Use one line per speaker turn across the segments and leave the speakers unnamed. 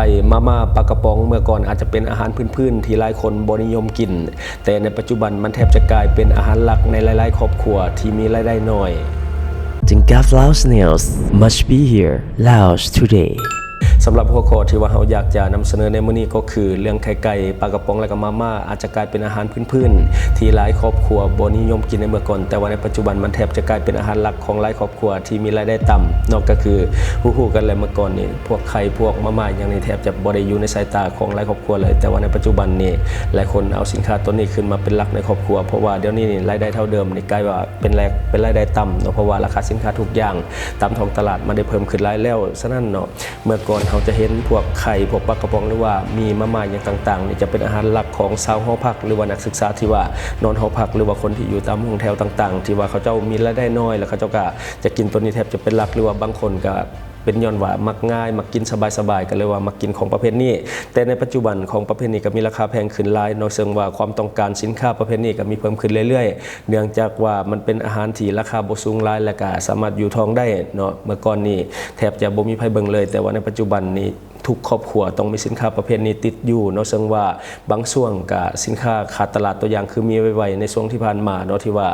ข่มาม่าปลากระป๋องเมื่อก่อนอาจจะเป็นอาหารพื้นๆที่หลายคนบนิยมกิน แต่ในปัจจุบันมันแทบจะกลายเป็นอาหารหลักในหลาย ๆ ครอบครัวที่มีรายได้น้อย
Think of Laos Nails must be here. Laos today.
สำหรับหัวข้อที่ว่าเราอยากจะนำเสนอในมื้อนี้ก็คือ เรื่องไข่ไก่ปลากระป๋องและก็มาม่าอาจจะกลายเป็นอาหารพื้นๆที่หลายครอบครัวบ่นิยมกินในเมื่อก่อน แต่ว่าในปัจจุบันมันแทบจะกลายเป็นอาหารหลักของหลายครอบครัวที่มีรายได้ต่ำนอกก็คือฮู้ๆกันเลยเมื่อก่อนนี่พวกไข่พวกมาม่าอย่างนี้แทบจะบ่ได้อยู่ในสายตาของหลายครอบครัวเลย แต่ว่าในปัจจุบันนี่หลายคนเอาสินค้าตัวนี้ขึ้นมาเป็นหลักในครอบครัว เพราะว่าเดี๋ยวนี้นี่รายได้เท่าเดิมนี่กลายว่าเป็นแรกเป็นรายได้ต่ำเนาะเพราะว่าราคาสินค้าทุกอย่างตามท้องตลาดมันได้เพิ่มขึ้นหลายแล้วฉะนั้นเนาะเมื่อก่อนเขาจะเห็นพวกไข่พวกปลากระป๋องหรือว่ามีมาม่าอย่างต่างๆนี่จะเป็นอาหารหลักของชาวหอพัก หรือว่านักศึกษาที่ว่านอนหอพัก หรือว่าคนที่อยู่ตามห้องแถวต่าง ๆ ที่ว่าเขาเจ้ามีรายได้น้อย แล้วเขาเจ้าก็จะกินตัวนี้แทบจะเป็นหลักหรือว่าบางคนก็ เป็นย้อนว่ามักง่าย มักกินสบายๆก็เลยว่ามักกินของประเภทนี้ แต่ในปัจจุบันของประเภทนี้ก็มีราคาแพงขึ้นหลายนอกเชิงว่าความต้องการสินค้าประเภทนี้ก็มีเพิ่มขึ้นเรื่อยๆ เนื่องจากว่ามันเป็นอาหารที่ราคาบ่สูงหลายและก็สามารถอยู่ท้องได้เนาะเมื่อก่อนนี้แทบจะบ่มีไผเบิ่งเลย แต่ว่าในปัจจุบันนี้ทุกครอบครัวต้องมีสินค้าประเภทนี้ติดอยู่เนาะซึ่งว่าบางช่วงกับสินค้าขาดตลาดตัวอย่างคือมีไว้ๆในช่วงที่ผ่านมาเนาะที่ว่า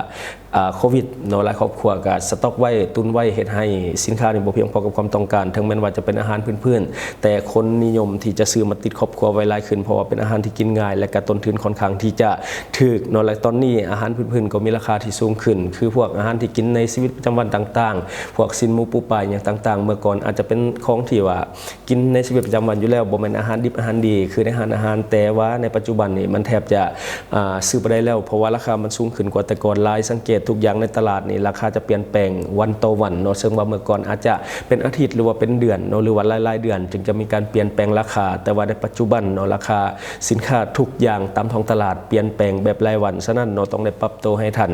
โควิดเนาะหลายครอบครัวก็สต็อกไว้ตุนไว้เฮ็ดให้สินค้านี่บ่เพียงพอกับความต้องการถึงแม้ว่าจะเป็นอาหารพื้นๆแต่คนนิยมที่จะซื้อมาติดครอบครัวไว้หลายขึ้นเพราะว่าเป็นอาหารที่กินง่าย และก็ต้นทุนค่อนข้างที่จะถูกเนาะและตอนนี้อาหารพื้นๆก็มีราคาที่สูงขึ้น คือพวกอาหารที่กินในชีวิตประจำวันต่างๆ พวกสินหมูปูปลาอย่างต่างๆ เมื่อก่อนอาจจะเป็นของที่ว่ากินในชีวิตประจำวันอยู่แล้วบ่แม่นอาหารดิบอาหารดี คืออาหารอาหารแต่ว่าในปัจจุบันนี่มันแทบจะอ่าซื้อบ่ได้แล้ว เพราะว่าราคามันสูงขึ้นกว่าแต่ก่อนหลายสังเกตทุกอย่างในตลาดนี่ราคาจะเปลี่ยนแปลงวันต่อวันเนาะซึ่งว่าเมื่อก่อนอาจจะเป็นอาทิตย์หรือว่าเป็นเดือนเนาะหรือว่าหลายๆเดือน จึงจะมีการเปลี่ยนแปลงราคา แต่ว่าในปัจจุบันเนาะราคาสินค้าทุกอย่างตามท้องตลาดเปลี่ยนแปลงแบบรายวันฉะนั้นเนาะต้องได้ปรับตัวให้ทัน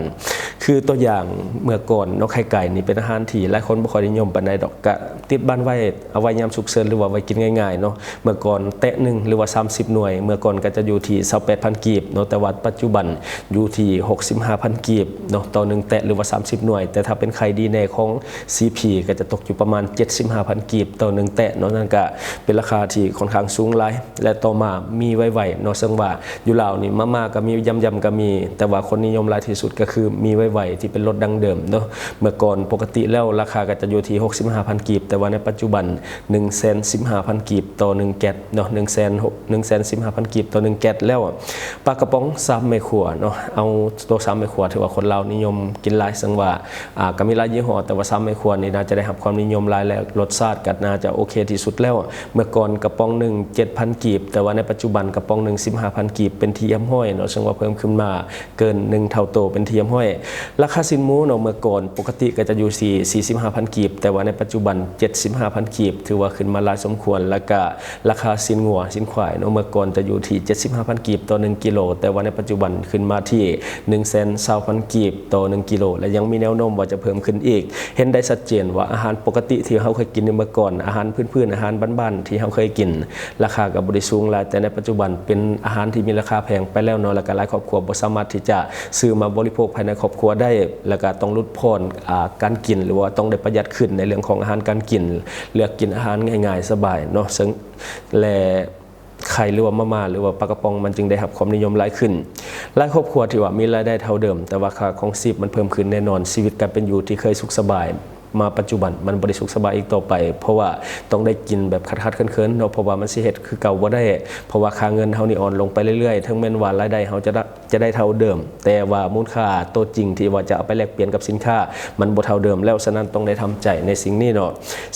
คือตัวอย่างเมื่อก่อนเนาะไข่ไก่นี่เป็นอาหารที่หลายคนบ่ค่อยนิยมปานใดดอกกะติดบ้านไว้เอาไว้ยามฉุกเฉินหรือว่าไว้กินง่ายๆเนาะเมื่อก่อนแตะหนึ่งหรือว่า 30 หน่วย เมื่อก่อนก็จะอยู่ที่28,000กีบเนาะแต่ว่าปัจจุบันอยู่ที่65,000กีบเนาะต่อหนึ่งแตะหรือว่า 30 หน่วย แต่ถ้าเป็นไข่ดีแน่ของ CP ก็จะตกอยู่ประมาณ 75,000 กีบต่อหนึ่งแตะเนาะนั่นก็เป็นราคาที่ค่อนข้างสูงหลายและต่อมามีไว้ๆเนาะซึ่งว่าอยู่ลาวนี่มาม่าก็มียำๆก็มี แต่ว่าคนนิยมหลายที่สุดก็คือมีไว้ๆที่เป็นรสดังเดิมเนาะเมื่อก่อนปกติแล้วราคาก็จะอยู่ที่ 65,000 กีบ แต่ว่าในปัจจุบัน115,000 กีบต่อหนึ่งแกตเนาะ1 115,000 กีบต่อหนึ่งแกตแล้วปลากระป๋องซ้ำไม่ขวเนาะเอาตัวซ้ำไม่ขวถือว่าคนเรานิยมกินหลายซึ่งว่าอ่าก็มีหลายยี่ห้อแต่ว่าซ้ำไม่ขัวนี่น่าจะได้รับความนิยมหลายและรสชาติก็น่าจะโอเคที่สุดแล้ว เมื่อก่อนกระป๋องหนึ่ง7,000 กีบ แต่ว่าในปัจจุบันกระป๋องหนึ่ง15,000 กีบ เป็นที่ยำห้อยเนาะซึ่งว่าเพิ่มขึ้นมาเกินหนึ่งเท่าโตเป็นที่ยำห้อย ราคาสินมูเนาะเมื่อก่อนปกติก็จะอยู่ที่45,000 กีบ แต่ว่าในปัจจุบัน 75,000 กีบ ถือว่าขึ้นมาหลายสมควรแล้วก็ราคาสินงัวสินควายเนาะเมื่อก่อนจะอยู่ที่ 75,000 กีบต่อ1กิโลแต่ว่าในปัจจุบันขึ้นมาที่120,000กีบต่อ1กิโลและยังมีแนวโน้มว่าจะเพิ่มขึ้นอีก เห็นได้ชัดเจนว่าอาหารปกติที่เราเคยกินในเมื่อก่อนอาหารพื้นๆอาหารบ้านๆที่เราเคยกิน ราคากับบริสูงหลายแต่ในปัจจุบันเป็นอาหารที่มีราคาแพงไปแล้วเนาะแล้วก็หลายครอบครัวบ่สามารถที่จะซื้อมาบริโภคภายในครอบครัวได้ แล้วก็ต้องลดพรอ่าการกิน หรือว่าต้องได้ประหยัดขึ้นในเรื่องของอาหารการกิน เลือกกินอาหารง่าย ๆ สบายเนาะซึ่งและ ไข่หรือว่ามาม่าหรือว่าปลากระป๋องมันจึงได้รับความนิยมหลายขึ้นหลายครอบครัวที่ว่ามีรายได้เท่าเดิม แต่ว่าค่าของชีพมันเพิ่มขึ้นแน่นอนชีวิตการเป็นอยู่ที่เคยสุขสบาย มาปัจจุบันมันบริสุขสบายอีกต่อไป เพราะว่าต้องได้กินแบบคัดๆเคินๆเนาะเพราะว่ามันสิเฮ็ดคือเก่าบ่าได้ เพราะว่าค่าเงินเฮานี่อ่อนลงไปเรื่อยๆทั้งแม้นว่ารายได้เฮาจะได้จะได้เท่าเดิม แต่ว่ามูลค่าตัวจริงที่ว่าจะเอาไปแลกเปลี่ยนกับสินค้า มันบ่เท่าเดิม แล้วฉะนั้นต้องได้ทำใจในสิ่งนี้เนาะ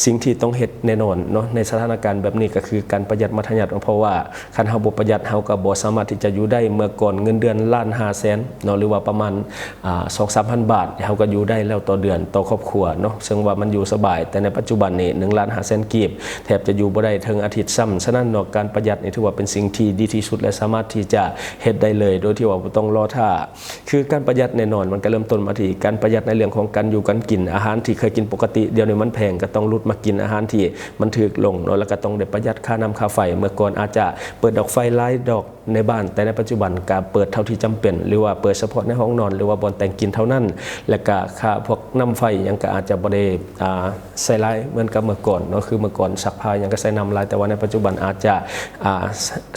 สิ่งที่ต้องเฮ็ดแน่นอนเนาะในสถานการณ์แบบนี้ก็คือการประหยัดมัธยัติเพราะว่าคันเฮาบ่ประหยัดเฮาก็บ่สามารถที่จะอยู่ได้เมื่อก่อนเงินเดือนล้าน5แสนเนาะหรือว่าประมาณอ่า2-3,000 บาทเฮาก็อยู่ได้แล้วต่อเดือนต่อครอบครัวเนาะซึ่งว่ามันอยู่สบาย แต่ในปัจจุบันนี่1ล้าน5แสนกีบแทบจะอยู่บ่ได้ถึงอาทิตย์ซ้ำฉะนั้นนาะการประหยัดนี่ถือว่าเป็นสิ่งที่ดีที่สุดและสามารถที่จะเฮ็ดได้เลย โดยที่ว่าต้องรอท่าคือการประหยัดแน่นอนมันก็เริ่มต้นมาที่การประหยัดในเรื่องของการอยู่การกินอาหารที่เคยกินปกติเดียวนี้มันแพงก็ต้องลดมากินอาหารที่มันถูกลงเนาะแล้วก็ต้องได้ประหยัดค่าน้ำค่าไฟ เมื่อก่อนอาจจะเปิดดอกไฟหลายดอก ในบ้าน แต่ในปัจจุบันก็เปิดเท่าที่จำเป็น หรือว่าเปิดเฉพาะในห้องนอน หรือว่าบอนแต่งกินเท่านั้น และก็ค่าพวกน้ำไฟยังก็อาจจะบ่ได้ใส่ลายเหมือนกับเมื่อก่อนเนาะคือเมื่อก่อนซักผ้ายังก็ใส่น้ำลาย แต่ว่าในปัจจุบันอาจจะ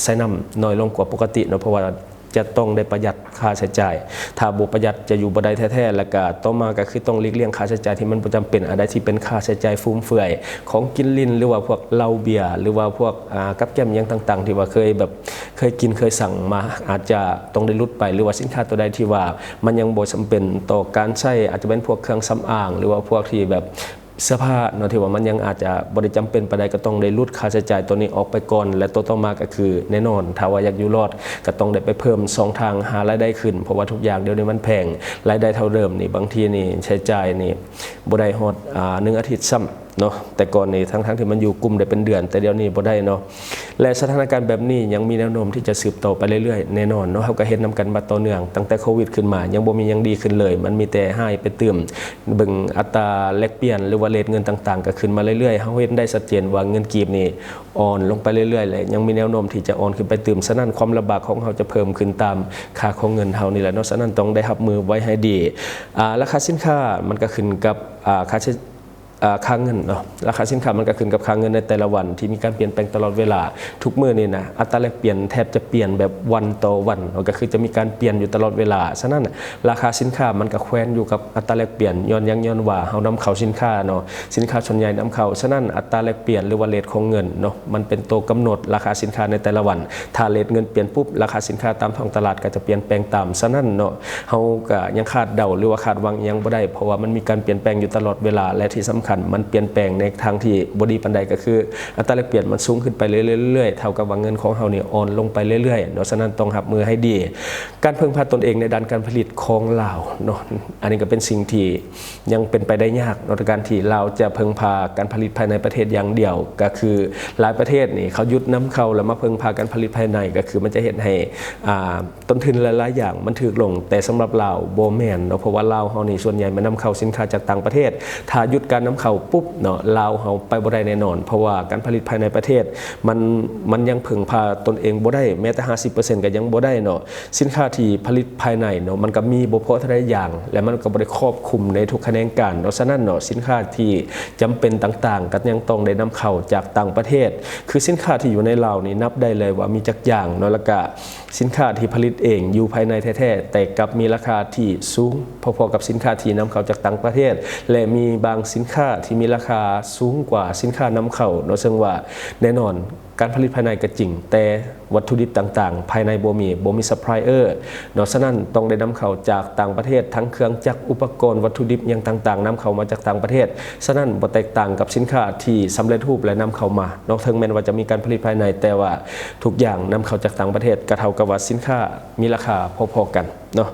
ใส่น้ำน้อยลงกว่าปกติเนาะเพราะว่าจะต้องได้ประหยัดค่าใช้จ่าย ถ้าบุประหยัดจะอยู่บ่ได้แท้ๆ แล้วก็ต่อมาก็คือต้องหลีกเลี่ยงค่าใช้จ่ายที่มันบ่จำเป็นอะไรที่เป็นค่าใช้จ่ายฟุ่มเฟือย ของกินลินหรือว่าพวกเหล้าเบียร์หรือว่าพวกกับแก้มยังต่าง ๆ ที่ว่าเคยแบบ เคยกินเคยสั่งมาอาจจะต้องได้ลดไป หรือว่าสินค้าตัวใดที่ว่า มันยังบ่จำเป็นต่อการใช้อาจจะเป็นพวกเครื่องสำอาง หรือว่าพวกที่แบบเสื้อผ้าเนาะที่ว่ามันยังอาจจะบริจำเป็นไปได้ก็ต้องได้ลดค่าใช้จ่ายตัวนี้ออกไปก่อน และตัวต่อมาก็คือแน่นอนถ้าว่าอยากอยู่รอดก็ต้องได้ไปเพิ่มสองทางหารายได้ขึ้น เพราะว่าทุกอย่างเดี๋ยวนี้มันแพงรายได้เท่าเดิมนี่บางทีนี่ใช้จ่ายนี่บ่ได้ฮอดอ่าหนึ่งอาทิตย์ซ้ำเนาะแต่ก่อนนี่ทั้งทั้งๆที่มันอยู่กลุ่มได้เป็นเดือน แต่เดี๋ยวนี้บ่ได้เนาะ และสถานการณ์แบบนี้ยังมีแนวโน้มที่จะสืบต่อไปเรื่อยๆ แน่นอนเนาะเฮาก็เห็นนํกันมาต่อเนื่องตั้งแต่โควิดขึ้นมา ยังบ่มียังดีขึ้นเลย มันมีแต่ให้ไปเติมเบิ่งอัตราแลกเปลี่ยนหรือว่าเรทเงินต่างๆ ก็ขึ้นมาเรื่อยๆเฮาเห็นได้ชัดเจนว่าเงินกีบนี่อ่อนลงไปเรื่อยๆเลยยังมีแนวโน้มที่จะอ่อนขึ้นไปเติมฉะนั้นความลำบากของเฮาจะเพิ่มขึ้นตามค่าของเงินเฮานี่แหละเนาะฉะนั้นต้องได้รับมือไว้ให้ดีอ่าราคาสินค้ามันก็ขึ้นกับอ่าค่าใช้ อ่าค่าเงินเนาะราคาสินค้ามันก็ขึ้นกับค่าเงินในแต่ละวันที่มีการเปลี่ยนแปลงตลอดเวลาทุกมื้อนี่นะอัตราแลกเปลี่ยนแทบจะเปลี่ยนแบบวันต่อวันก็คือจะมีการเปลี่ยนอยู่ตลอดเวลาฉะนั้นราคาสินค้ามันก็แควนอยู่กับอัตราแลกเปลี่ยนย้อนยังย้อนว่าเฮานำเข้าสินค้าเนาะสินค้าส่วนใหญ่นำเข้าฉะนั้นอัตราแลกเปลี่ยนหรือว่าเรทของเงินเนาะมันเป็นตัวกำหนดราคาสินค้าในแต่ละวัน ถ้าเรทเงินเปลี่ยนปุ๊บราคาสินค้าตามท้องตลาดก็จะเปลี่ยนแปลงตามฉะนั้นเนาะเฮาก็ยังคาดเดาหรือว่าคาดหวังยังบ่ได้เพราะว่ามันมีการเปลี่ยนแปลงอยู่ตลอดเวลาและที่สำคัญมันเปลี่ยนแปลงในทางที่บดีปันใดก็คือ อัตราแลกเปลี่ยนมันสูงขึ้นไปเรื่อยๆเท่ากับว่าเงินของเฮาเนี่ยอ่อนลงไปเรื่อยๆเนาะฉะนั้นต้องรับมือให้ดี การพึ่งพาตนเองในด้านการผลิตของลาวเนาะอันนี้ก็เป็นสิ่งที่ยังเป็นไปได้ยากนาะในการที่เราวจะพึ่งพาการผลิตภายในประเทศอย่างเดียว ก็คือหลายประเทศนี่เขายุดน้ำเข้าแล้วมาพึ่งพาการผลิตภายในก็คือมันจะเห็นให้อ่าต้นทุนหลายๆอย่างมันถูกลง แต่สำหรับลาวโบแมนเนาะเพราะว่าลาวเฮานี่ส่วนใหญ่มันนำเข้าสินค้าจากต่างประเทศถ้ายุดการนำเข้าปุ๊บเนาะลาวเฮาไปบ่ได้แน่นอน เพราะว่าการผลิตภายในประเทศ มันมันยังพึ่งพาตนเองบ่ได้แม้แต่50%ก็ยังบ่ได้เนาะสินค้าที่ผลิตภายในเนาะมันก็มีบ่พอเท่าใดอย่าง และมันก็บ่ได้ครอบคลุมในทุกแขนงการเนาะฉะนั้นเนาะสินค้าที่จำเป็นต่างๆ ก็ยังต้องได้นำเข้าจากต่างประเทศ คือสินค้าที่อยู่ในลาวนี่นับได้เลยว่ามีจักอย่างเนาะแล้วก็สินค้าที่ผลิตเองอยู่ภายในแท้ๆแต่กลับมีราคาที่สูงพอๆกับสินค้าที่นำเข้าจากต่างประเทศ และมีบางสินค้าที่มีราคาสูงกว่าสินค้านำเข้าเนาะซึ่งว่าแน่นอนการผลิตภายในก็จริงแต่ วัตถุดิบต่างๆ ภายในบ่มีบ่มีซัพพลายเออร์เนาะฉะนั้นต้องได้นำเข้าจากต่างประเทศทั้งเครื่องจักรอุปกรณ์วัตถุดิบอย่างต่างๆนำเข้ามาจากต่างประเทศฉะนั้นบ่แตกต่างกับสินค้าที่สำเร็จรูปและนำเข้ามานาะถึงแม้ว่าจะมีการผลิตภายในแต่ว่าทุกอย่างนำเข้าจากต่างประเทศก็เท่ากับว่าสินค้ามีราคาพอๆกันเนาะ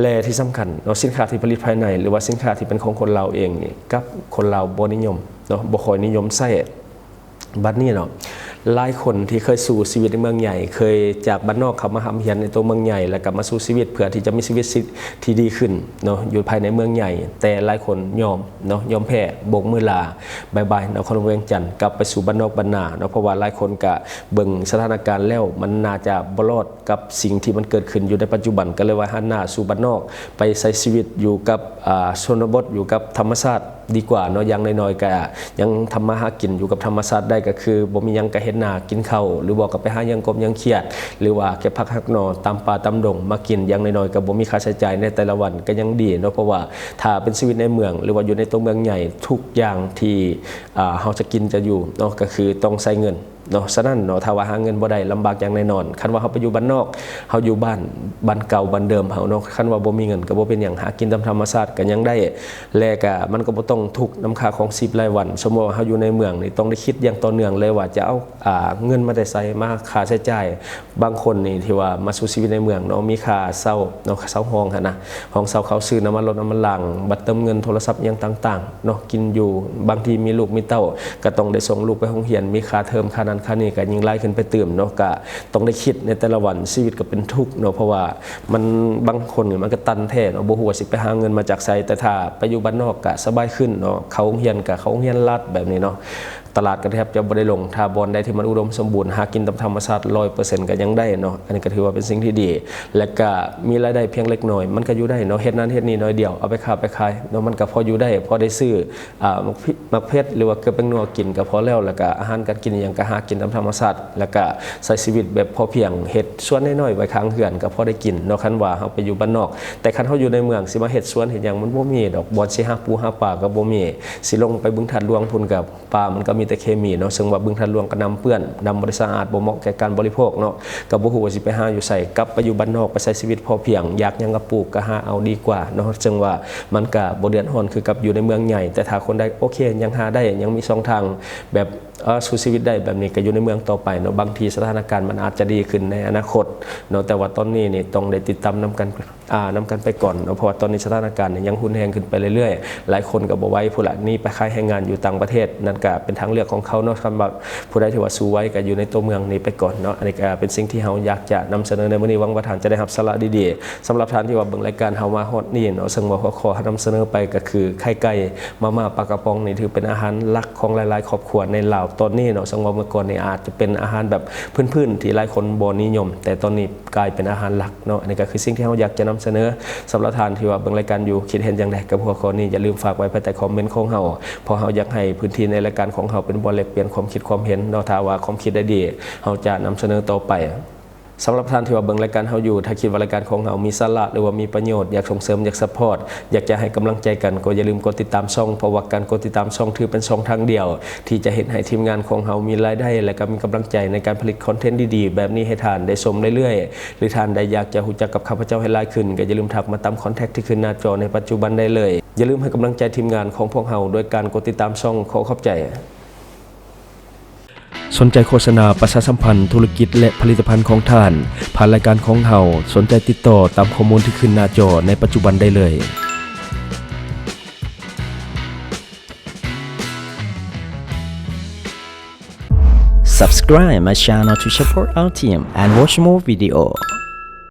และที่สำคัญเนาะสินค้าที่ผลิตภายใน หรือว่าสินค้าที่เป็นของคนเราเองนี่กับคนเราบ่นิยมเนาะบ่ค่อยนิยมใช้บัดนี้เนาะ หลายคนที่เคยสู่ชีวิตในเมืองใหญ่ เคยจากบ้านนอกเข้ามาทำเฮียนในตัวเมืองใหญ่ แล้วกลับมาสู่ชีวิตเพื่อที่จะมีชีวิตที่ดีขึ้นเนาะอยู่ภายในเมืองใหญ่ แต่หลายคนยอมเนาะยอมแพ้บกมือลาบายบายนครเวียงจันทน์กลับไปสู่บ้านนอกบ้านนาเนาะเพราะว่าหลายคนก็เบิ่งสถานการณ์แล้วมันน่าจะบ่รอดกับสิ่งที่มันเกิดขึ้นอยู่ในปัจจุบันก็เลยว่าหันหน้าสู่บ้านนอก ไปใช้ชีวิตอยู่กับชนบทอยู่กับธรรมชาติดีกว่าเนาะยังน้อยๆก็ยังทำมาหากินอยู่กับธรรมชาติได้ก็คือบ่มียังกะเฮ็ดนากินข้าวหรือบอกก็ไปหายังกบยังเขียด หรือว่าเก็บผักหักหนอตามป่าตามดงมากินยังน้อยๆก็บ่มีค่าใช้จ่ายในแต่ละวันก็ยังดีเนาะเพราะว่าถ้าเป็นชีวิตในเมือง หรือว่าอยู่ในตัวเมืองใหญ่ทุกอย่างที่อ่าเฮาจะกินจะอยู่เนาะก็คือต้องใช้เงิน เนาะฉะนั้นเนาะถ้าว่าหาเงินบ่ได้ลำบากอย่างแน่นอน คันว่าเขาไปอยู่บ้านนอกเขาอยู่บ้านบ้านเก่าบ้านเดิมเขาเนาะคันว่าบ่มีเงินก็บ่เป็นหยังหากินตามธรรมชาติก็ยังได้และก็มันก็บ่ต้องทุกข์น้ำค่าของชีพรายวันสมมุติว่าเขาอยู่ในเมืองนี่ต้องได้คิดอย่างต่อเนื่องเลยว่าจะเอาอ่าเงินมาได้ใช้มาค่าใช้จ่ายบางคนนี่ที่ว่ามาสู่ชีวิตในเมืองเนาะมีค่าเช่าเนาะเช่าห้องหั่นนะห้องเช่าเขาซื้อน้ำมันรถน้ำมันล้างบัตรเติมเงินโทรศัพท์อย่างต่างๆเนาะกินอยู่บางทีมีลูกมีเต้าก็ต้องได้ส่งลูกไปโรงเรียนมีค่าเทอมค่านั้นนั้นค่านี้ก็ยิ่งไล่ขึ้นไปเติมเนาะก็ต้องได้คิดในแต่ละวันชีวิตก็เป็นทุกข์เนาะเพราะว่ามันบางคนเนี่ยมันก็ตันแท้เนาะบ่ฮู้ว่าสิไปหาเงินมาจากไสแต่ถ้าไปอยู่บ้านนอกก็สบายขึ้นเนาะเขาโรงเรียนก็เขาโรงเรียนรัฐแบบนี้เนาะ ตลาดก็แทบจะบ่ได้ลงถ้าบอลใดที่มันอุดมสมบูรณ์หากินตามธรรมชาติ100%ก็ยังได้เนาะอันนี้ก็ถือว่าเป็นสิ่งที่ดี และก็มีรายได้เพียงเล็กน้อย มันก็อยู่ได้เนาะเฮ็ดนั้นเฮ็ดนี้น้อยเดียวเอาไปค้าไปขายเนาะมันก็พออยู่ได้พอได้ซื้ออ่ามักเพชรหรือว่าเกลือแป้งนัวกินก็พอแล้วแล้วก็อาหารการกินอย่างก็หากินตามธรรมชาติแล้วก็ใช้ชีวิตแบบพอเพียงเฮ็ดสวนน้อยๆไว้ข้างเฮือนก็พอได้กินเนาะคันว่าเฮาไปอยู่บ้านนอก แต่คันเฮาอยู่ในเมืองสิมาเฮ็ดสวนเฮ็ดหยังมันบ่มีดอกบ่อนสิหาปูหาปลาก็บ่มีสิลงไปบึงทัดหลวงพุ่นกับปลามันก็มีแต่เคมีเนาะซึ่งว่าบึงทัดหลวงก็นำเปื้อนนำบ่ได้สะอาดบ่เหมาะแก่การบริโภคเนาะก็บ่ฮู้ว่าสิไปหาอยู่ไสกลับไปอยู่บ้านนอกไปใช้ชีวิตพอเพียงอยากยังก็ปลูกก็หาเอาดีกว่าเนาะซึ่งว่ามันก็บ่เดือดร้อนคือกับอยู่ในเมืองใหญ่ แต่ถ้าคนใดโอเคยังหาได้ยังมีช่องทางแบบ สู้ชีวิตได้แบบนี้ก็อยู่ในเมืองต่อไปเนาะบางทีสถานการณ์มันอาจจะดีขึ้นในอนาคตเนาะแต่ว่าตอนนี้นี่ต้องได้ติดตามนํกันอ่านํกันไปก่อนเนาะเพราะว่าตอนนี้สถานการณ์เนี่ยยังหุนแรงขึ้นไปเรื่อยๆ หลายคนก็บ่ไว้ผู้ละนี่ไปขายแรงงานอยู่ต่างประเทศนั่นก็เป็นทางเลือกของเขาเนาะสำหรับผู้ใดที่ว่าสู้ไว้ก็อยู่ในตัวเมืองนี้ไปก่อนเนาะอันนี้ก็เป็นสิ่งที่เฮาอยากจะนำเสนอในมื้อนี้หวังว่าท่านจะได้รับสาระดีๆสำหรับท่านที่ว่าเบิ่งรายการเฮามาฮอดนี่เนาะซึ่งว่าขอขอนำเสนอไปก็คือไข่ไก่มาม่าปลากระป๋องนี่ถือเป็นอาหารหลักของหลายๆครอบครัวในลาวตอนนี้เนาะสังว่าเมื่อก่อนนี่อาจจะเป็นอาหารแบบพื้นๆที่หลายคนบ่นิยม แต่ตอนนี้กลายเป็นอาหารหลักเนาะอันนี้ก็คือสิ่งที่เราอยากจะนำเสนอสำหรับทานที่ว่าเบิ่งรายการอยู่คิดเห็นอย่างไรกับหัวข้อนี้อย่าลืมฝากไว้ภายใต้คอมเมนต์ของเฮาพอเฮาอยากให้พื้นที่ในรายการของเฮาเป็นบ่อแลกเปลี่ยนความคิดความเห็นเนาะถ้าว่าความคิดได้ดีเฮาจะนำเสนอต่อไป สำหรับท่านที่ว่าเบิ่งรายการเฮาอยู่ ถ้าคิดว่ารายการของเฮามีสาระหรือว่ามีประโยชน์อยากส่งเสริมอยากซัพพอร์ตอยากจะให้กำลังใจกันก็อย่าลืมกดติดตามช่องเพราะว่าการกดติดตามช่องถือเป็นช่องทางเดียว ที่จะเห็นให้ทีมงานของเฮามีรายได้ และก็มีกำลังใจในการผลิตคอนเทนต์ดีๆ แบบนี้ให้ท่านได้ชมเรื่อยๆ หรือท่านใดอยากจะรู้จักกับข้าพเจ้าให้หลายขึ้นก็อย่าลืมทักมาตามคอนแทคที่ขึ้นหน้าจอในปัจจุบันได้เลย อย่าลืมให้กำลังใจทีมงานของพวกเฮาโดยการกดติดตามช่องขอขอบใจ สนใจโฆษณาประชาสัมพันธ์ธุรกิจและผลิตภัณฑ์ของท่าน ผ่านรายการของเฮาสนใจติดต่อตามข้อมูลที่ขึ้นหน้าจอในปัจจุบันได้เลย
Subscribe my channel to support our team and watch more video.